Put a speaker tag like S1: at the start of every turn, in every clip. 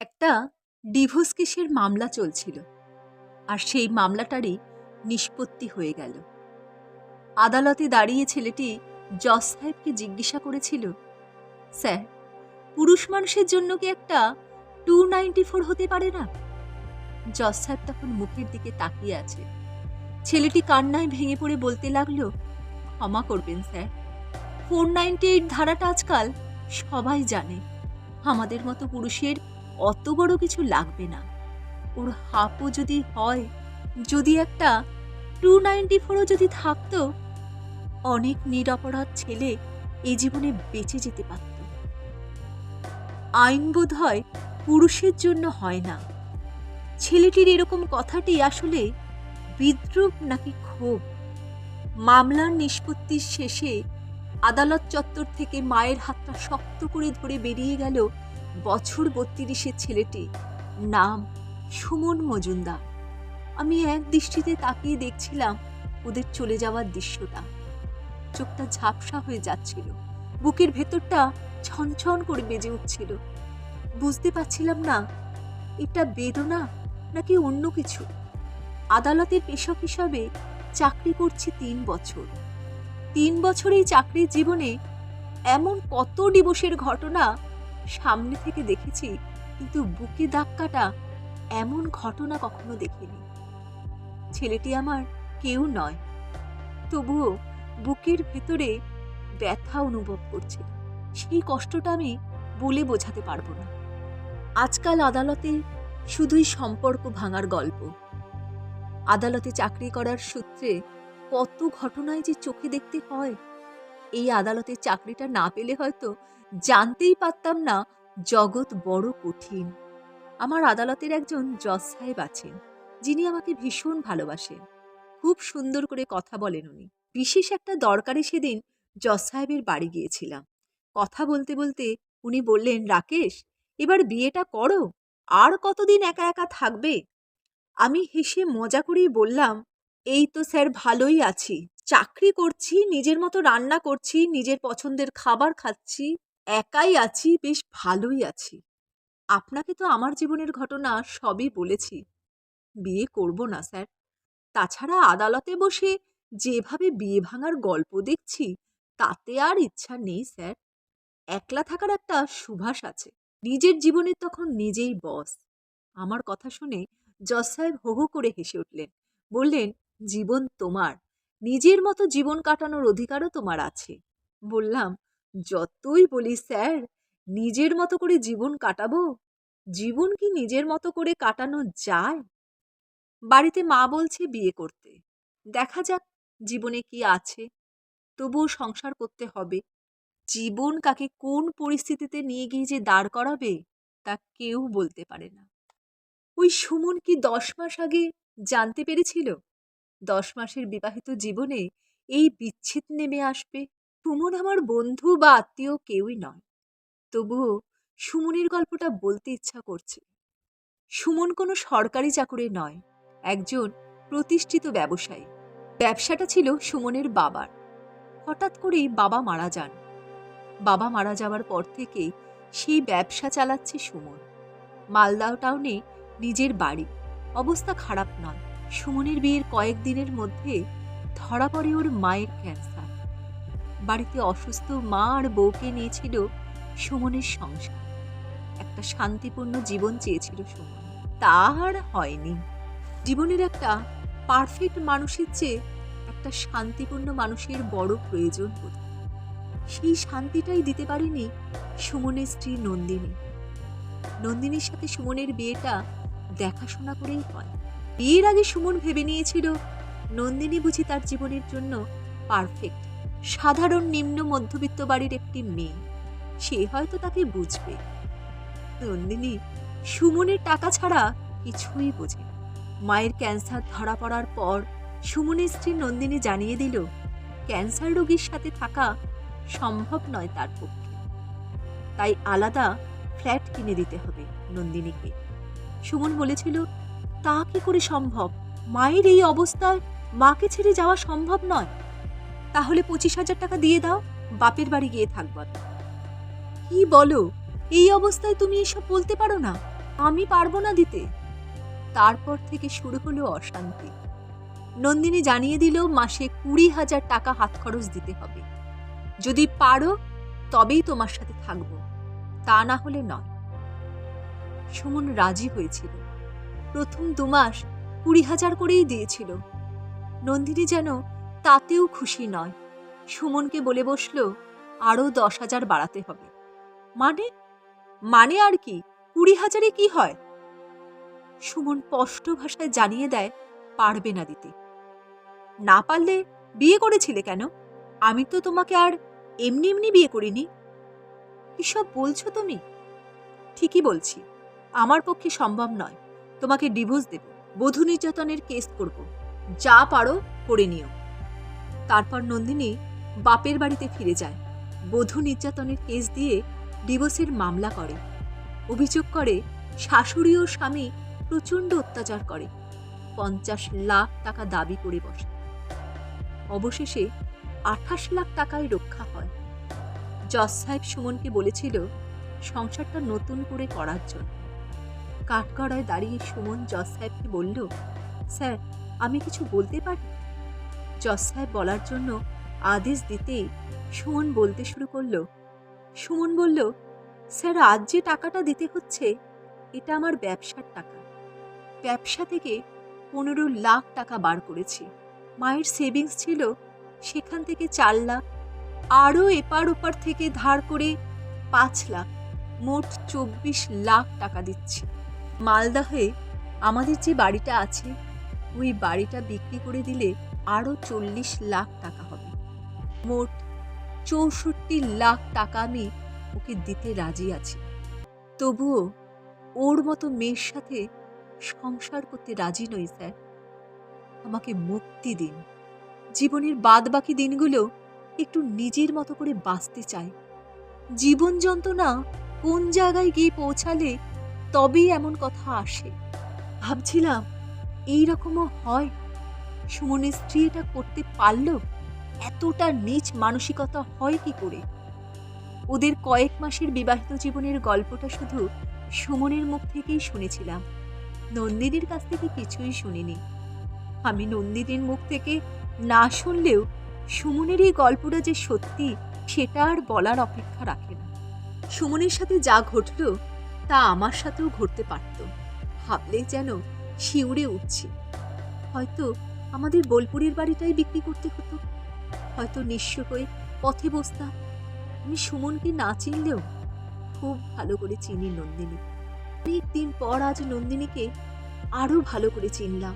S1: একটা ডিভোর্স কেসের মামলা চলছিল আর সেই মামলাটারই নিষ্পত্তি হয়ে গেল। আদালতে দাঁড়িয়ে ছেলেটি জজ সাহেবকে জিজ্ঞাসা করেছিল, স্যার, পুরুষ মানুষের জন্য কি একটা টু নাইনটি ফোর হতে পারে না? জজ সাহেব তখন মুখের দিকে তাকিয়ে আছে। ছেলেটি কান্নায় ভেঙে পড়ে বলতে লাগল, ক্ষমা করবেন, স্যার। ফোর নাইনটি এইট ধারাটা আজকাল সবাই জানে। আমাদের মতো পুরুষের অত বড় কিছু লাগবে না। ওর হাফও যদি হয়, যদি একটা টু নাইনটি ফোরও যদি থাকতো, অনেক নিরপরাধ ছেলে এই জীবনে বেঁচে যেতে পারত। আইন বোধ হয় পুরুষের জন্য হয় না। ছেলেটির এরকম কথাটি আসলে বিদ্রুপ নাকি ক্ষোভ? মামলার নিষ্পত্তির শেষে আদালত চত্বর থেকে মায়ের হাতটা শক্ত করে ধরে বেরিয়ে গেল বছর বত্রিশের ছেলেটি নাম সুমন মজুমদার। আমি এক দৃষ্টিতে তাকিয়ে দেখছিলাম ওদের চলে যাওয়ার দৃশ্যটা। চোখটা ঝাপসা হয়ে যাচ্ছিল। বুকের ভেতরটা ছনছন করে বেজে উঠছিল। বুঝতে পারছিলাম না, এটা বেদনা নাকি অন্য কিছু? আদালতের পেশক হিসাবে চাকরি করছি তিন বছর। তিন বছর এই চাকরির জীবনে এমন কত দিবসের ঘটনা সামনে থেকে দেখেছি, কিন্তু বুকে ধাক্কাটা এমন ঘটনা কখনো দেখিনি। ছেলেটি আমার কেউ নয়, তবুও বুকের ভেতরে ব্যথা অনুভব করছে। সেই কষ্টটা আমি বলে বোঝাতে পারব না। আজকাল আদালতে শুধুই সম্পর্ক ভাঙার গল্প। আদালতে চাকরি করার সূত্রে কত ঘটনায় যে চোখে দেখতে হয় এই আদালতে চাকরিটা না পেলে হয়তো জানতেই পারতাম না জগৎ বড় কঠিন। আমার আদালতের একজন জজ সাহেব আছেন, যিনি আমাকে ভীষণ ভালোবাসেন। খুব সুন্দর করে কথা বলেন উনি। বিশেষ একটা দরকারে সেদিন জজ সাহেবের বাড়ি গিয়েছিলাম। কথা বলতে বলতে উনি বললেন, রাকেশ, এবার বিয়েটা করো, আর কতদিন একা একা থাকবে? আমি হেসে মজা করেই বললাম, এই তো স্যার, ভালোই আছি। চাকরি করছি, নিজের মতো রান্না করছি, নিজের পছন্দের খাবার খাচ্ছি, একাই আছি, বেশ ভালোই আছি। আপনাকে তো আমার জীবনের ঘটনা সবই বলেছি। বিয়ে করব না, স্যার। তাছাড়া আদালতে বসে যেভাবে বিয়ে ভাঙার গল্প দেখছি, তাতে আর ইচ্ছা নেই, স্যার। একলা থাকার একটা সুভাষ আছে। নিজের জীবনে তখন নিজেই বস। আমার কথা শুনে জজ সাহেব হো করে হেসে উঠলেন। বললেন, জীবন তোমার। নিজের মতো জীবন কাটানোর অধিকারও তোমার আছে। বললাম, যতই বলি স্যার, নিজের মতো করে জীবন কাটাবো? জীবন কি নিজের মতো করে কাটানো যায়? বাড়িতে মা বলছে বিয়ে করতে। দেখা যাক জীবনে কি আছে। তবুও সংসার করতে হবে। জীবন কাকে কোন পরিস্থিতিতে নিয়ে গিয়ে যে দাঁড় করাবে, তা কেউ বলতে পারে না। ওই সুমন কি দশ মাস আগে জানতে পেরেছিল? দশ মাসের বিবাহিত জীবনে এই বিচ্ছেদ নেমে আসবে, সুমন আমার বন্ধু বা আত্মীয় কেউই নয়। তবুও সুমনের গল্পটা বলতে ইচ্ছা করছে। সুমন কোনো সরকারি চাকুরে নয়, একজন প্রতিষ্ঠিত ব্যবসায়ী। ব্যবসাটা ছিল সুমনের বাবার। হঠাৎ করেই বাবা মারা যান। বাবা মারা যাওয়ার পর থেকে সেই ব্যবসা চালাচ্ছে সুমন। মালদাও টাউনে নিজের বাড়ি। অবস্থা খারাপ নয়। সুমনের বিয়ের কয়েকদিনের মধ্যে ধরা পড়ে ওর মায়ের ক্যান্সার। বাড়িতে অসুস্থ মা আর বউকে নিয়েছিল সুমনের সংসার। একটা শান্তিপূর্ণ জীবন চেয়েছিল সুমন। তা আর হয়নি। জীবনের একটা পারফেক্ট মানুষের চেয়ে একটা শান্তিপূর্ণ মানুষের বড় প্রয়োজন হয়। সেই শান্তিটাই দিতে পারেনি সুমনের স্ত্রী নন্দিনী। নন্দিনীর সাথে সুমনের বিয়েটা দেখাশোনা করেই হয়। বিয়ের আগে সুমন ভেবে নিয়েছিল, নন্দিনী বুঝি তার জীবনের জন্য পারফেক্ট সাধারণ নিম্ন মধ্যবিত্ত বাড়ির একটি মেয়ে। সে হয়তো তাকে বুঝবে। নন্দিনী সুমনের টাকা ছাড়া কিছুই বোঝে মায়ের ক্যান্সার ধরা পড়ার পর সুমনের স্ত্রী নন্দিনী জানিয়ে দিল, ক্যান্সার রোগীর সাথে থাকা সম্ভব নয় তার পক্ষে। তাই আলাদা ফ্ল্যাট কিনে দিতে হবে নন্দিনীকে। সুমন বলেছিল তা কি করে সম্ভব? মায়ের এই অবস্থায় মাকে ছেড়ে যাওয়া সম্ভব নয়। তাহলে পঁচিশ হাজার টাকা দিয়ে দাও, বাপের বাড়ি গিয়ে থাকবার কি বলো? এই অবস্থায় তুমি এসব বলতে পারো না? আমি পারব না দিতে। তারপর থেকে শুরু হলো অশান্তি। নন্দিনী জানিয়ে দিল, মাসে কুড়ি হাজার টাকা হাত খরচ দিতে হবে। যদি পারো, তবেই তোমার সাথে থাকব। তা না হলে নয়। সুমন রাজি হয়েছিল। প্রথম দু মাস কুড়ি হাজার করেই দিয়েছিল। নন্দিনী যেন তাতেও খুশি নয়। সুমনকে বলে বসল আরও দশ হাজার বাড়াতে হবে। মানে? মানে আর কি? কুড়ি হাজারে কি হয়? সুমন স্পষ্ট ভাষায় জানিয়ে দেয়, পারবে না দিতে। না পারলে বিয়ে করেছিলে কেন? আমি তো তোমাকে আর এমনি এমনি বিয়ে করিনি। এসব বলছো তুমি? ঠিকই বলছি। আমার পক্ষে সম্ভব নয়। তোমাকে ডিভোর্স দেব। বধূ নির্যাতনের কেস করব। যা পারো করে নিও। তারপর নন্দিনী বাপের বাড়িতে ফিরে যায়। বধূ নির্যাতনের কেস দিয়ে ডিভোর্সের মামলা করে। অভিযোগ করে, শাশুড়ি ও স্বামী প্রচণ্ড অত্যাচার করে। পঞ্চাশ লাখ টাকা দাবি করে বসে। অবশেষে আঠাশ লাখ টাকায় রক্ষা হয়। জজ সাহেব সুমনকে বলেছিল, সংসারটা নতুন করে করার জন্য। কাঠগড়ায় দাঁড়িয়ে সুমন জজ সাহেবকে বলল, স্যার, আমি কিছু বলতে পারি? জজ সাহেব বলার জন্য আদেশ দিতেই সুমন বলতে শুরু করল। সুমন বলল, স্যার, আজ যে টাকাটা দিতে হচ্ছে, এটা আমার ব্যবসার টাকা। ব্যবসা থেকে পনেরো লাখ টাকা বার করেছি। মায়ের সেভিংস ছিল সেখান থেকে চার লাখ। আরও এপার ওপার থেকে ধার করে পাঁচ লাখ। মোট চব্বিশ লাখ টাকা দিচ্ছি। মালদাহে আমাদের যে বাড়িটা আছে, ওই বাড়িটা বিক্রি করে দিলে আরও চল্লিশ লাখ টাকা হবে। মোট চৌষট্টি লাখ টাকা আমি ওকে দিতে রাজি আছি। তবুও ওর মতো মেয়ের সাথে সংসার করতে রাজি নই, স্যার। আমাকে মুক্তি দিন। জীবনের বাদ বাকি দিনগুলো একটু নিজের মতো করে বাঁচতে চাই। জীবন যন্ত্রণা কোন জায়গায় গিয়ে পৌঁছালে তবেই এমন কথা আসে। ভাবছিলাম এই রকমও হয়। সুমনের স্ত্রী এটা করতে পারল এতটা নিচ মানসিকতা হয় কি করে? ওদের কয়েক মাসের বিবাহিত জীবনের গল্পটা শুধু সুমনের মুখ থেকেই শুনেছিলাম। নন্দিনীর কাছ থেকে কিছুই শুনিনি। আমি নন্দিনীর মুখ থেকে না শুনলেও সুমনের এই গল্পটা যে সত্যি, সেটা আর বলার অপেক্ষা রাখে না। সুমনের সাথে যা ঘটল তা আমার সাথেও ঘটতে পারত। ভাবলেই যেন শিউরে উঠছি। হয়তো আমাদের বোলপুরের বাড়িটাই বিক্রি করতে হতো। হয়তো নিঃস্ব হয়ে পথে বসতাম আমি সুমনকে না চিনলেও খুব ভালো করে চিনি নন্দিনী। অনেক দিন পর আজ নন্দিনীকে আরও ভালো করে চিনলাম।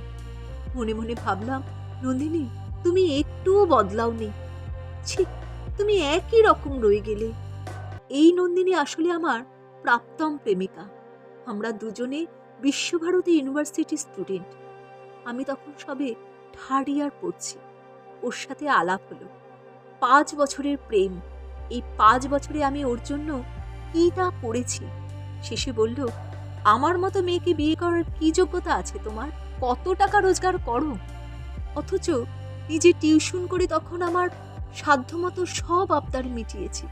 S1: মনে মনে ভাবলাম, নন্দিনী, তুমি একটুও বদলাওনি। ছি, তুমি একই রকম রয়ে গেলে। এই নন্দিনী আসলে আমার প্রাপ্তম প্রেমিকা। আমরা দুজনে বিশ্বভারতী ইউনিভার্সিটি স্টুডেন্ট। আমি তখন সবে থার্ড ইয়ার পড়ছি। ওর সাথে আলাপ হলো। পাঁচ বছরের প্রেম। এই পাঁচ বছরে আমি ওর জন্য কি না করেছি? শেষে বলল, আমার মতো মেয়েকে বিয়ে করার কি যোগ্যতা আছে তোমার? কত টাকা রোজগার করো? অথচ নিজে টিউশন করে তখন আমার সাধ্যমতো সব আবদার মিটিয়েছি।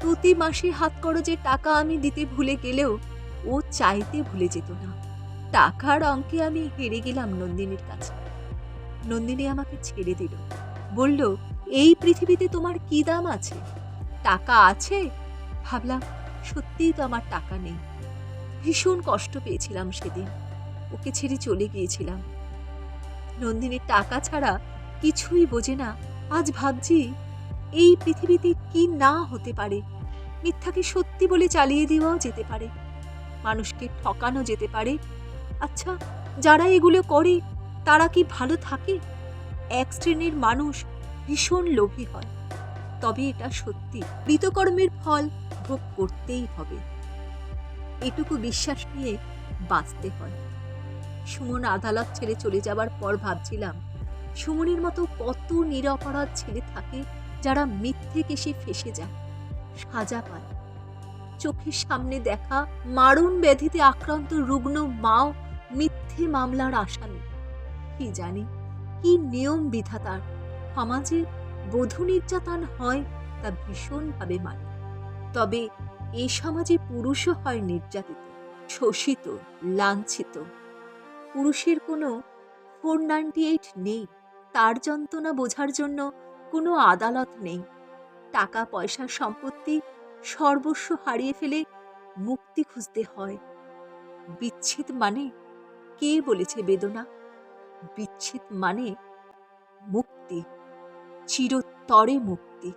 S1: প্রতি মাসে হাত খরচে টাকা আমি দিতে ভুলে গেলেও ও চাইতে ভুলে যেত না। টাকার অঙ্কে আমি হেরে গেলাম নন্দিনীর কাছে। নন্দিনী আমাকে ছেড়ে দিল। বলল, এই পৃথিবীতে তোমার কি দাম আছে? টাকা আছে? ভাবলাম, সত্যিই তো আমার টাকা নেই। ভীষণ কষ্ট পেয়েছিলাম সেদিন। ওকে ছেড়ে চলে গিয়েছিলাম। নন্দিনীর টাকা ছাড়া কিছুই বোঝে না। আজ ভাবছি এই পৃথিবীতে কি না হতে পারে? মিথ্যাকে সত্যি বলে চালিয়ে দেওয়াও যেতে পারে। মানুষকে ঠকানো যেতে পারে। আচ্ছা যারা এগুলো করে, তারা কি ভালো থাকে? এক শ্রেণির মানুষ ভীষণ লোভী হয়। তবে এটা সত্যি। কৃতকর্মের ফল ভোগ করতেই হবে। এটুকু বিশ্বাস নিয়ে বাঁচতে হয়। সুমন আদালত ছেড়ে চলে যাবার পর ভাবছিলাম, সুমনের মতো কত নিরপরাধ ছেলে থাকে যারা মিথ্যে কেসে ফেসে যায় সাজা পায় চোখের সামনে দেখা মারণ ব্যাধিতে আক্রান্ত রুগ্ন মাও মিথ্যে মামলার আসামি। কি জানি কি নিয়ম বিধাতার সমাজে বধূ নির্যাতন হয় তা ভীষণভাবে মানে। তবে এ সমাজে পুরুষও হয় নির্যাতিত, শোষিত, লাঞ্ছিত। পুরুষের কোনো ফোর নাইনটি এইট নেই, তার যন্ত্রণা বোঝার জন্য কোনো আদালত নেই। টাকা পয়সা সম্পত্তি সর্বস্ব হারিয়ে ফেলে মুক্তি খুঁজতে হয়। বিচ্ছেদ মানে? কে বলেছে বেদনা? বিচ্ছেদ মানে মুক্তি, চিরতরে মুক্তি।